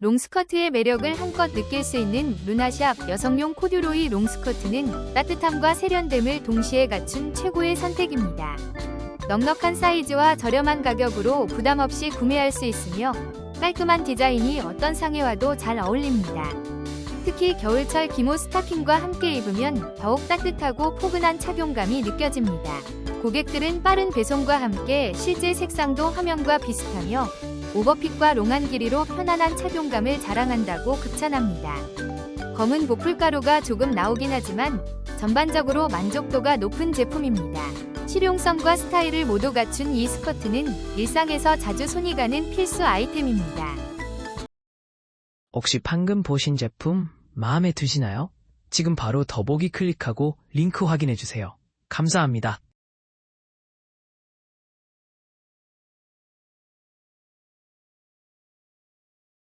롱스커트의 매력을 한껏 느낄 수 있는 루나샵 여성용 코듀로이 롱스커트는 따뜻함과 세련됨을 동시에 갖춘 최고의 선택입니다. 넉넉한 사이즈와 저렴한 가격으로 부담 없이 구매할 수 있으며 깔끔한 디자인이 어떤 상의와도 잘 어울립니다. 특히 겨울철 기모 스타킹과 함께 입으면 더욱 따뜻하고 포근한 착용감이 느껴집니다. 고객들은 빠른 배송과 함께 실제 색상도 화면과 비슷하며 오버핏과 롱한 길이로 편안한 착용감을 자랑한다고 극찬합니다. 검은 보풀가루가 조금 나오긴 하지만 전반적으로 만족도가 높은 제품입니다. 실용성과 스타일을 모두 갖춘 이 스커트는 일상에서 자주 손이 가는 필수 아이템입니다. 혹시 방금 보신 제품 마음에 드시나요? 지금 바로 더보기 클릭하고 링크 확인해주세요. 감사합니다.